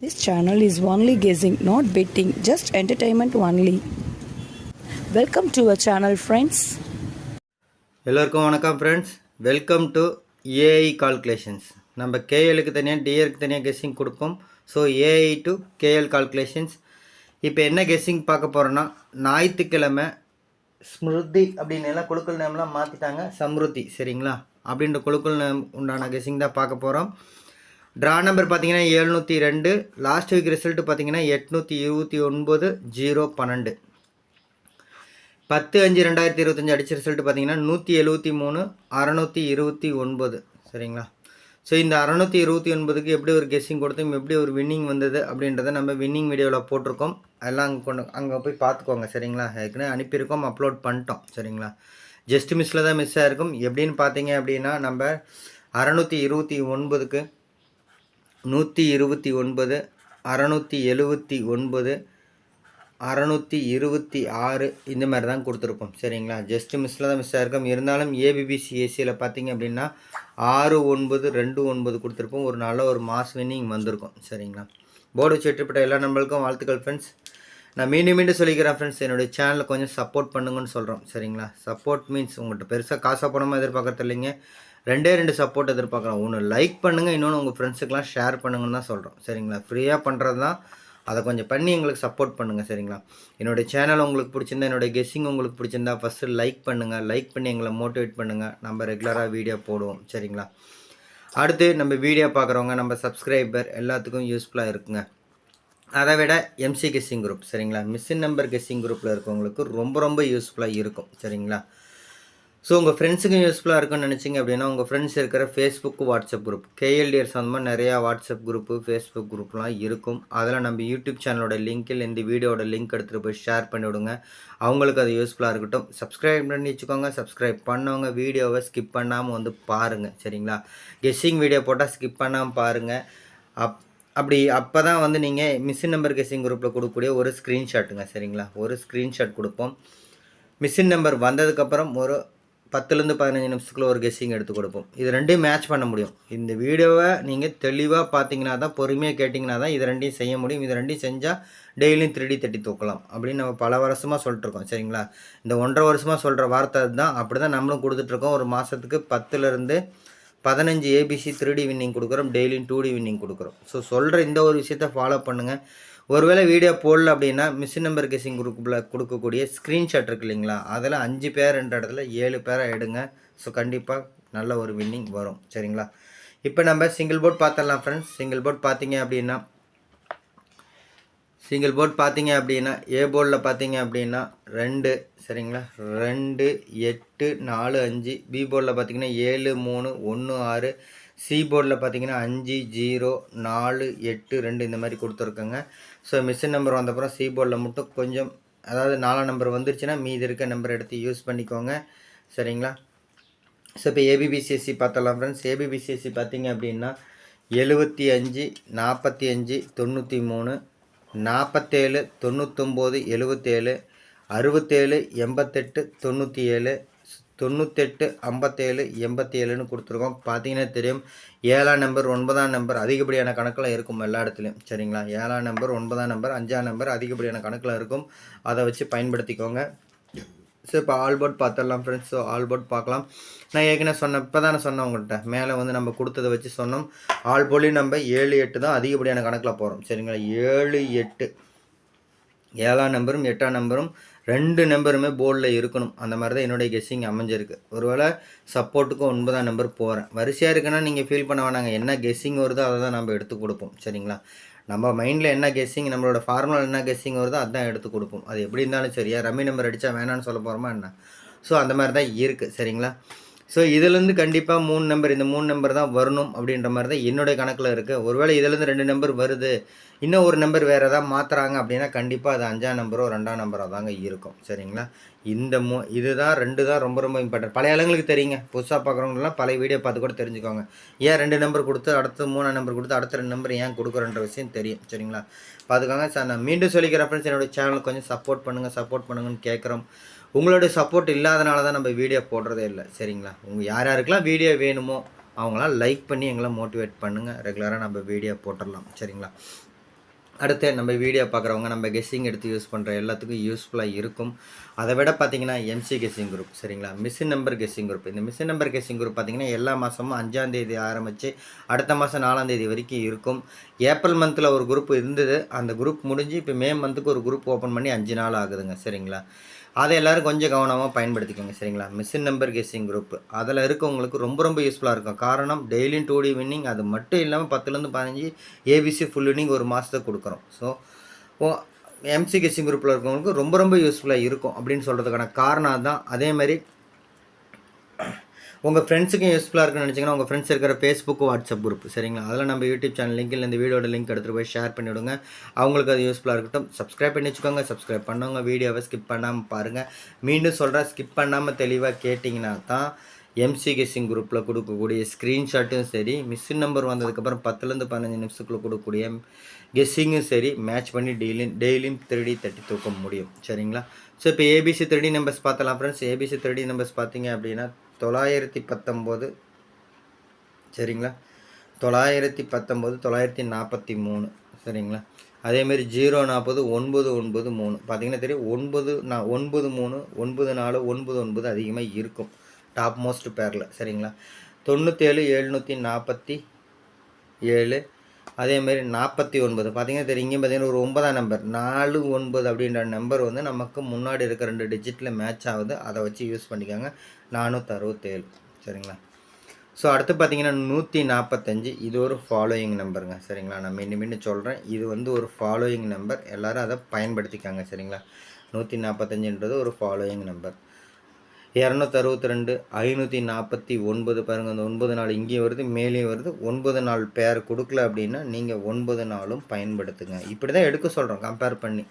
This channel is only guessing, not betting, just entertainment only. Welcome to a channel friends எல்லோருக்கும் வணக்கம் friends welcome to AI calculations நம்ம கேஎலுக்கு தனியாக டிஆருக்கு தனியாக கெஸ்ஸிங் கொடுப்போம் so AI to KL calculations இப்போ என்ன கெஸ்ஸிங் பார்க்க போகிறோன்னா ஞாயிற்றுக்கிழமை ஸ்மிருதி அப்படின்னு எல்லாம் குழுக்கள் நேம்லாம் மாற்றிட்டாங்க சம்ருதி சரிங்களா? அப்படின்ற குழுக்கள் நேம் உண்டான கெஸ்ஸிங் தான் பார்க்க போகிறோம் ட்ரா நம்பர் பார்த்தீங்கன்னா எழுநூற்றி ரெண்டு. லாஸ்ட் வீக் ரிசல்ட்டு பார்த்தீங்கன்னா எட்நூற்றி இருபத்தி ஒன்பது ஜீரோ பன்னெண்டு. பத்து அஞ்சு ரெண்டாயிரத்தி இருபத்தஞ்சி அடிச்ச ரிசல்ட் பார்த்தீங்கன்னா நூற்றி எழுபத்தி மூணு அறநூற்றி இருபத்தி ஒன்பது. சரிங்களா? ஸோ இந்த அறநூற்றி இருபத்தி ஒன்பதுக்கு எப்படி ஒரு கெஸ்ஸிங் கொடுத்தோம் எப்படி ஒரு வின்னிங் வந்தது அப்படின்றத நம்ம வின்னிங் வீடியோவில் போட்டிருக்கோம். எல்லாம் அங்கே கொண்டு அங்கே போய் பார்த்துக்கோங்க சரிங்களா? ஏற்கனவே அனுப்பியிருக்கோம் அப்லோட் பண்ணிட்டோம் சரிங்களா? ஜஸ்ட் மிஸ்ஸில் தான் மிஸ் ஆகிருக்கும் எப்படின்னு பார்த்தீங்க அப்படின்னா நம்ம அறநூற்றி இருபத்தி ஒன்பதுக்கு நூற்றி இருபத்தி ஒன்பது அறநூற்றி எழுபத்தி ஒன்பது அறநூற்றி இருபத்தி ஆறு இந்த மாதிரி தான் கொடுத்துருப்போம் சரிங்களா? ஜஸ்ட் மிஸ்ஸில் தான் மிஸ் இருக்கும். இருந்தாலும் ஏபிபிசி ஏசியில் பார்த்தீங்க அப்படின்னா ஆறு ஒன்பது ரெண்டு ஒன்பது கொடுத்துருப்போம். ஒரு நல்ல ஒரு மாஸ் வின்னிங் வந்திருக்கும். சரிங்களா? போர்டு வச்சு எல்லா நம்பளுக்கும் வாழ்த்துக்கள் ஃப்ரெண்ட்ஸ் நான் மீண்டும் மீண்டும் சொல்லிக்கிறேன் ஃப்ரெண்ட்ஸ் என்னுடைய சேனலை கொஞ்சம் சப்போர்ட் பண்ணுங்கன்னு சொல்கிறோம் சரிங்களா? சப்போர்ட் மீன்ஸ் உங்கள்கிட்ட பெருசாக காசாக பணமாக எதிர்பார்க்கறது இல்லைங்க. ரெண்டே ரெண்டு சப்போர்ட் எதிர்பார்க்குறோம் ஒன்று லைக் பண்ணுங்கள் இன்னொன்று உங்கள் ஃப்ரெண்ட்ஸுக்கெலாம் ஷேர் பண்ணுங்கன்னு தான் சொல்கிறோம் சரிங்களா? ஃப்ரீயாக பண்ணுறது தான். அதை கொஞ்சம் பண்ணி எங்களுக்கு சப்போர்ட் பண்ணுங்கள் சரிங்களா? என்னுடைய சேனல் உங்களுக்கு பிடிச்சிருந்தா என்னுடைய கெஸ்ஸிங் உங்களுக்கு பிடிச்சிருந்தா ஃபஸ்ட்டு லைக் பண்ணுங்கள் லைக் பண்ணி எங்களை மோட்டிவேட் பண்ணுங்கள் நம்ம ரெகுலராக வீடியோ போடுவோம். சரிங்களா? அடுத்து நம்ம வீடியோ பார்க்குறவங்க நம்ம சப்ஸ்கிரைபர் எல்லாத்துக்கும் யூஸ்ஃபுல்லாக இருக்குங்க. அதை விட எம்சி கெஸ்ஸிங் குரூப் சரிங்களா? மிஸ்ஸின் நம்பர் கெஸ்ஸிங் குரூப்பில் இருக்கவங்களுக்கு ரொம்ப ரொம்ப யூஸ்ஃபுல்லாக இருக்கும் சரிங்களா? ஸோ உங்கள் ஃப்ரெண்ட்ஸுக்கும் யூஸ்ஃபுல்லாக இருக்கும்னு நினச்சிங்க அப்படின்னா உங்கள் ஃப்ரெண்ட்ஸ் இருக்கிற ஃபேஸ்புக்கு வாட்ஸ்அப் குரூப் கேஎல்டிஆர் சம்மந்தமாக நிறையா வாட்ஸ்அப் குரூப்பு ஃபேஸ்புக் குரூப்லாம் இருக்கும். அதில் நம்ம யூடியூப் சேனலோட லிங்க்கில் இந்த வீடியோட லிங்க் எடுத்துகிட்டு போய் ஷேர் பண்ணி விடுங்க அவங்களுக்கு அது யூஸ்ஃபுல்லாக இருக்கட்டும். சப்ஸ்கிரைப் பண்ணி வச்சுக்கோங்க. சப்ஸ்கிரைப் பண்ணவங்க வீடியோவை ஸ்கிப் பண்ணாமல் வந்து பாருங்கள் சரிங்களா? கெஸ்ஸிங் வீடியோ போட்டால் ஸ்கிப் பண்ணாமல் பாருங்கள் அப் அப்படி அப்போ தான் வந்து நீங்கள் மிஷின் நம்பர் கெஸ்ஸிங் குரூப்பில் கொடுக்கக்கூடிய ஒரு ஸ்க்ரீன்ஷாட்டுங்க சரிங்களா? ஒரு ஸ்க்ரீன்ஷாட் கொடுப்போம். மிஷின் நம்பர் வந்ததுக்கப்புறம் ஒரு பத்துலேருந்து பதினஞ்சு நிமிஷத்துக்குள்ள ஒரு கெஸ்ஸிங் எடுத்து கொடுப்போம். இது ரெண்டையும் மேட்ச் பண்ண முடியும். இந்த வீடியோவை நீங்கள் தெளிவாக பார்த்தீங்கன்னா தான் பொறுமையாக கேட்டிங்கன்னா தான் இது ரெண்டையும் செய்ய முடியும். இது ரெண்டையும் செஞ்சால் டெய்லியும் திருடி தட்டி தூக்கலாம். அப்படின்னு நம்ம பல வருஷமாக சொல்லிட்டுருக்கோம் சரிங்களா? இந்த ஒன்றரை வருஷமாக சொல்கிற வார்த்தை அதுதான். அப்படி தான் நம்மளும் கொடுத்துட்ருக்கோம் ஒரு மாதத்துக்கு பத்துலேருந்து பதினஞ்சு ஏபிசி த்ரீ டி வின்னிங் கொடுக்குறோம் டெய்லியும் டூ டி வின்னிங் கொடுக்குறோம். ஸோ சொல்கிற இந்த ஒரு விஷயத்த ஃபாலோ பண்ணுங்கள் ஒருவேளை வீடியோ போடல அப்படின்னா மிஷின் நம்பர் கெஸிங் குரூப்பில் கொடுக்கக்கூடிய ஸ்க்ரீன்ஷாட் இருக்கு இல்லைங்களா? அதில் அஞ்சு பேர்ன்ற இடத்துல ஏழு பேரை எடுங்க. ஸோ கண்டிப்பாக நல்ல ஒரு வின்னிங் வரும். சரிங்களா? இப்போ நம்ம சிங்கிள் போர்ட் பார்த்துடலாம் ஃப்ரெண்ட்ஸ் சிங்கிள் போர்ட் பார்த்தீங்க அப்படின்னா சிங்கிள் போர்ட் பார்த்தீங்க அப்படின்னா ஏ போர்டில் பார்த்தீங்க அப்படின்னா ரெண்டு சரிங்களா? ரெண்டு எட்டு நாலு அஞ்சு பி போர்டில் பார்த்தீங்கன்னா ஏழு மூணு ஒன்று ஆறு சி போர்டில் பார்த்தீங்கன்னா அஞ்சு ஜீரோ நாலு எட்டு ரெண்டு இந்த மாதிரி கொடுத்துருக்கோங்க. ஸோ மிஷின் நம்பர் வந்தப்புறம் சி போர்டில் மட்டும் கொஞ்சம் அதாவது நாலாம் நம்பர் வந்துருச்சுன்னா மீதி இருக்க நம்பர் எடுத்து யூஸ் பண்ணிக்கோங்க. சரிங்களா? ஸோ இப்போ ஏபிபிசிஎஸ்சி பார்த்தலாம் ஃப்ரெண்ட்ஸ் ஏபிபிசிஎஸ்சி பார்த்தீங்க அப்படின்னா எழுபத்தி அஞ்சு நாற்பத்தி அஞ்சு தொண்ணூற்றி மூணு நாற்பத்தேழு தொண்ணூத்தொம்பது எழுபத்தேழு அறுபத்தேழு எண்பத்தெட்டு தொண்ணூற்றி ஏழு தொண்ணூத்தெட்டு ஐம்பத்தேழு எண்பத்தி ஏழுன்னு கொடுத்துருக்கோம். பார்த்தீங்கன்னா தெரியும். ஏழாம் நம்பர் ஒன்பதாம் நம்பர் அதிகப்படியான கணக்கில் இருக்கும் எல்லா இடத்துலையும். சரிங்களா? ஏழாம் நம்பர் ஒன்பதாம் நம்பர் அஞ்சாம் நம்பர் அதிகப்படியான கணக்கில் இருக்கும். அதை வச்சு பயன்படுத்திக்கோங்க. ஸோ இப்போ ஆல்போர்ட் பார்த்துடலாம் ஃப்ரெண்ட்ஸ் ஸோ ஆல்போர்ட் பார்க்கலாம். நான் ஏற்கனவே சொன்னேன் இப்போ தானே சொன்னேன் உங்கள்கிட்ட. மேலே வந்து நம்ம கொடுத்ததை வச்சு சொன்னோம். ஆல்போர்ட்லேயும் நம்ம ஏழு எட்டு தான் அதிகப்படியான கணக்கில் போகிறோம். சரிங்களா? ஏழு எட்டு. ஏழாம் நம்பரும் எட்டாம் நம்பரும் ரெண்டு நம்பருமே போர்டில் இருக்கணும். அந்த மாதிரி தான் என்னுடைய கெஸ்ஸிங் அமைஞ்சிருக்கு. ஒருவேளை சப்போர்ட்டுக்கு ஒன்பதாம் நம்பர் போகிறேன். வரிசையாக இருக்குன்னா நீங்கள் ஃபீல் பண்ண வேணாங்க. என்ன கெஸ்ஸிங் வருதோ அதை தான் நம்ம எடுத்து கொடுப்போம். சரிங்களா? நம்ம மைண்டில் என்ன கெஸ்ஸிங் நம்மளோட ஃபார்முலா என்ன கெஸ்ஸிங் வருதோ அதான் எடுத்து கொடுப்போம். அது எப்படி இருந்தாலும் சரியா ரம்மி நம்பர் அடித்தா வேணான்னு சொல்ல போகிறோமா என்ன? ஸோ அந்த மாதிரி தான் இருக்குது சரிங்களா? ஸோ இதுலேருந்து கண்டிப்பாக மூணு நம்பர் இந்த மூணு நம்பர் தான் வரணும் அப்படின்ற மாதிரி தான் என்னுடைய கணக்கில் இருக்குது ஒருவேளை இதுலேருந்து ரெண்டு நம்பர் வருது இன்னும் ஒரு நம்பர் வேறு எதாவது மாற்றுறாங்க அப்படின்னா கண்டிப்பாக அது அஞ்சாம் நம்பரோ ரெண்டாம் நம்பரோ தாங்க இருக்கும். சரிங்களா? இந்த மூ இதுதான் ரெண்டு தான் ரொம்ப ரொம்ப இம்பார்ட்டன்ட் பழைய ஆளுங்களுக்கு தெரியுங்க. புதுசாக பார்க்குறவங்களாம் பழைய வீடியோ பார்த்து கூட தெரிஞ்சுக்கோங்க. ஏன் ரெண்டு நம்பர் கொடுத்து அடுத்து மூணாம் நம்பர் கொடுத்து அடுத்த ரெண்டு நம்பர் ஏன் கொடுக்குறன்ற விஷயம் தெரியும். சரிங்களா? பார்த்துக்கோங்க. சார் நான் மீண்டும் சொல்லிக்கிறேன் ஃப்ரெண்ட்ஸ் என்னோடய சேனலுக்கு கொஞ்சம் சப்போர்ட் பண்ணுங்கள் சப்போர்ட் பண்ணுங்கன்னு கேட்குறோம் உங்களுடைய சப்போர்ட் இல்லாதனால தான் நம்ம வீடியோ போடுறதே இல்லை. சரிங்களா? உங்கள் யார் யாருக்கெல்லாம் வீடியோ வேணுமோ அவங்களாம் லைக் பண்ணி எங்களை மோட்டிவேட் பண்ணுங்கள் ரெகுலராக நம்ம வீடியோ போட்டுடலாம். சரிங்களா? அடுத்து நம்ம வீடியோ பார்க்குறவங்க நம்ம கெஸ்ஸிங் எடுத்து யூஸ் பண்ணுற எல்லாத்துக்கும் யூஸ்ஃபுல்லாக இருக்கும். அதை விட பார்த்தீங்கன்னா எம்சி கெஸ்ஸிங் குரூப் சரிங்களா? மிஷின் நம்பர் கெஸ்ஸிங் குரூப் இந்த மிஷின் நம்பர் கெஸ்ஸிங் குரூப் பார்த்தீங்கன்னா எல்லா மாதமும் அஞ்சாந்தேதி ஆரம்பித்து அடுத்த மாதம் நாலாந்தேதி வரைக்கும் இருக்கும். ஏப்ரல் மந்தில் ஒரு குரூப் இருந்தது. அந்த குரூப் முடிஞ்சு இப்போ மே மந்த்துக்கு ஒரு குரூப் ஓப்பன் பண்ணி அஞ்சு நாள் ஆகுதுங்க. சரிங்களா? அதை எல்லோரும் கொஞ்சம் கவனமாக பயன்படுத்திக்கோங்க சரிங்களா? மிஷின் நம்பர் கெஸ்ஸிங் குரூப் அதில் இருக்கவங்களுக்கு ரொம்ப ரொம்ப யூஸ்ஃபுல்லாக இருக்கும். காரணம் டெய்லியும் டூ டி வின்னிங் அது மட்டும் இல்லாமல் பத்துலேருந்து பதினஞ்சு ஏபிசி ஃபுல் வின்னிங் ஒரு மாதத்துக்கு கொடுக்குறோம். ஸோ எம்சி கெஸ்ஸிங் குரூப்பில் இருக்கவங்களுக்கு ரொம்ப ரொம்ப யூஸ்ஃபுல்லாக இருக்கும் அப்படின்னு சொல்கிறதுக்கான காரணம் தான் அதேமாதிரி உங்கள் ஃப்ரெண்ட்ஸுக்கும் யூஸ்ஃபுல்லாக இருக்குன்னு நினச்சிங்கன்னா உங்கள் ஃப்ரெண்ட்ஸ் இருக்கிற ஃபேஸ்புக் வாட்ஸ்அப் குரூப் சரிங்களா? அதில் நம்ம யூடியூப் சேனல் லிங்கில் இந்த வீடியோட லிங்க் எடுத்துகிட்டு போய் ஷேர் பண்ணிவிடுங்க அவங்களுக்கு அது யூஸ்ஃபுல்லாக இருக்கட்டும். சப்ஸ்கிரைப் பண்ணி வச்சுக்கோங்க. சப்ஸ்கிரைப் பண்ணவங்க வீடியோவை ஸ்கிப் பண்ணாமல் பாருங்கள் மீண்டும் சொல்கிறேன் ஸ்கிப் பண்ணாமல் தெளிவாக கேட்டிங்கன்னா தான் எம்சி கெஸ்ஸிங் குரூப்பில் கொடுக்கக்கூடிய ஸ்க்ரீன்ஷாட்டும் சரி மிஸ்ஸின் நம்பர் வந்ததுக்கப்புறம் பத்துலேருந்து பதினஞ்சு நிமிஷத்துக்குள்ளே கொடுக்கக்கூடிய கெஸ்ஸிங்கும் சரி மேட்ச் பண்ணி டெய்லியும் டெய்லியும் திருடி தட்டி தூக்க முடியும். சரிங்களா? ஸோ இப்போ ஏபிசி த்ரீடி நம்பர்ஸ் பார்த்தலாம் friends ABC three D numbers பார்த்தீங்க அப்படின்னா தொள்ளாயிரத்தி பத்தொம்போது. சரிங்களா? தொள்ளாயிரத்தி பத்தொம்போது தொள்ளாயிரத்தி நாற்பத்தி மூணு. சரிங்களா? அதேமாரி ஜீரோ நாற்பது ஒன்பது ஒன்பது மூணு. பார்த்தீங்கன்னா தெரியும் ஒன்பது நான் ஒன்பது மூணு ஒன்பது நாலு ஒன்பது ஒன்பது அதிகமாக இருக்கும். டாப் மோஸ்ட் பேரில். சரிங்களா? தொண்ணூற்றேழு எழுநூற்றி நாற்பத்தி ஏழு அதேமாரி நாற்பத்தி ஒன்பது. பார்த்தீங்கன்னா தெரியும் இங்கே ஒரு ஒன்பதாம் நம்பர் நாலு ஒன்பது அப்படின்ற நம்பர் வந்து நமக்கு முன்னாடி இருக்க ரெண்டு டிஜிட்டில் மேட்ச் ஆகுது. அதை வச்சு யூஸ் பண்ணிக்கோங்க. நானூற்றி அறுபத்தேழு சரிங்களா? ஸோ அடுத்து பார்த்தீங்கன்னா நூற்றி நாற்பத்தஞ்சு இது ஒரு ஃபாலோயிங் நம்பருங்க சரிங்களா? நான் மீண்டும் மீண்டும் சொல்கிறேன் இது வந்து ஒரு ஃபாலோயிங் நம்பர் எல்லோரும் அதை பயன்படுத்திக்காங்க. சரிங்களா? நூற்றி நாற்பத்தஞ்சுன்றது ஒரு ஃபாலோயிங் நம்பர் இரநூத்தி அறுபத்தி ரெண்டு ஐநூற்றி நாற்பத்தி ஒன்பது பாருங்கள் அந்த ஒன்பது நாள் இங்கேயும் வருது மேலேயும் வருது. ஒன்பது நாள் பேர் கொடுக்கல அப்படின்னா நீங்கள் ஒன்பது நாளும் பயன்படுத்துங்க. இப்படி தான் எடுக்க சொல்கிறோம் கம்பேர் பண்ணி.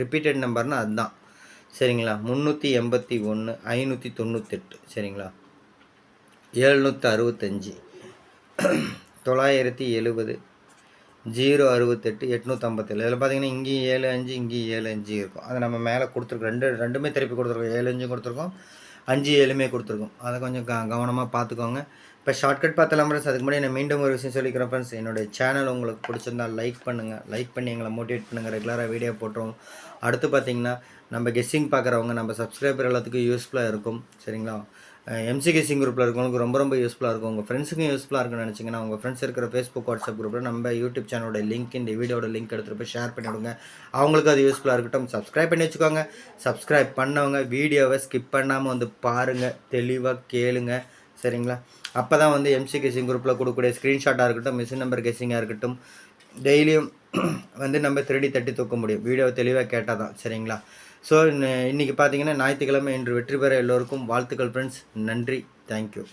ரிப்பீட்டட் நம்பர்னால் அதுதான். சரிங்களா? முந்நூற்றி எண்பத்தி ஒன்று ஐநூற்றி தொண்ணூத்தெட்டு சரிங்களா? எழுநூற்றி அறுபத்தஞ்சி தொள்ளாயிரத்தி எழுபது ஜீரோ அறுபத்தெட்டு எட்நூற்றம்பத்தேழு இதில் பார்த்தீங்கன்னா இங்கேயும் ஏழு அஞ்சு இங்கேயும் ஏழு அஞ்சு இருக்கும். அதை நம்ம மேலே கொடுத்துருக்கோம் ரெண்டு ரெண்டுமே திருப்பி கொடுத்துருக்கோம். ஏழு அஞ்சு கொடுத்துருக்கோம். அஞ்சு ஏழுமே கொடுத்துருக்கோம். அதை கொஞ்சம் க கவனமாக பார்த்துக்கோங்க. இப்போ ஷார்ட்கட் பார்த்தலாம் ஃப்ரெண்ட்ஸ் அதுக்கு முன்னாடி நான் மீண்டும் ஒரு விஷயம் சொல்லிக்கிறேன் ஃப்ரெண்ட்ஸ் என்னுடைய சேனல் உங்களுக்கு பிடிச்சிருந்தா லைக் பண்ணுங்கள் லைக் பண்ணி எங்களை மோட்டிவேட் பண்ணுங்கள் ரெகுலராக வீடியோ போட்டுருவோம். அடுத்து பார்த்தீங்கன்னா நம்ம கெஸ்ஸிங் பார்க்குறவங்க நம்ம சப்ஸ்கிரைபர் எல்லாத்துக்கும் யூஸ்ஃபுல்லாக இருக்கும். சரிங்களா? எம்சிகே சிங் குரூப்பில் இருக்கவங்களுக்கு ரொம்ப ரொம்ப யூஸ்ஃபுல்லாக இருக்கும். உங்கள் ஃப்ரெண்ட்ஸுக்கும் யூஸ்ஃபுல்லாக இருக்குன்னு நினச்சிங்கன்னா உங்கள் ஃப்ரெண்ட்ஸ் இருக்கிற ஃபேஸ்புக் வாட்ஸ்அப் குரூப்பில் நம்ம யூடியூப் சேனலோட லிங்க் இந்த வீடியோட லிங்க் எடுத்துகிட்டு போய் ஷேர் பண்ணி விடுங்க. அவங்களுக்கு அது யூஸ்ஃபுல்லாக இருக்கட்டும். சப்ஸ்கிரைப் பண்ணி வச்சுக்கோங்க. சப்ஸ்கிரைப் பண்ணவங்க வீடியோவை ஸ்கிப் பண்ணாமல் வந்து பாருங்கள் தெளிவாக கேளுங்க. சரிங்களா? அப்போ தான் வந்து எம்சி கேசிங் குரூப்பில் கொடுக்கக்கூடிய ஸ்க்ரீன்ஷாட்டாக இருக்கட்டும் மிஷின் நம்பர் கேசிங்காக இருக்கட்டும் டெய்லியும் வந்து நம்ம திருடி தட்டி தூக்க முடியும். வீடியோ தெளிவாக கேட்டால் தான் சரிங்களா? ஸோ இன்றைக்கி பார்த்தீங்கன்னா ஞாயிற்றுக்கிழமை இன்று வெற்றி பெற எல்லோருக்கும் வாழ்த்துக்கள் ஃப்ரெண்ட்ஸ் நன்றி. தேங்க்யூ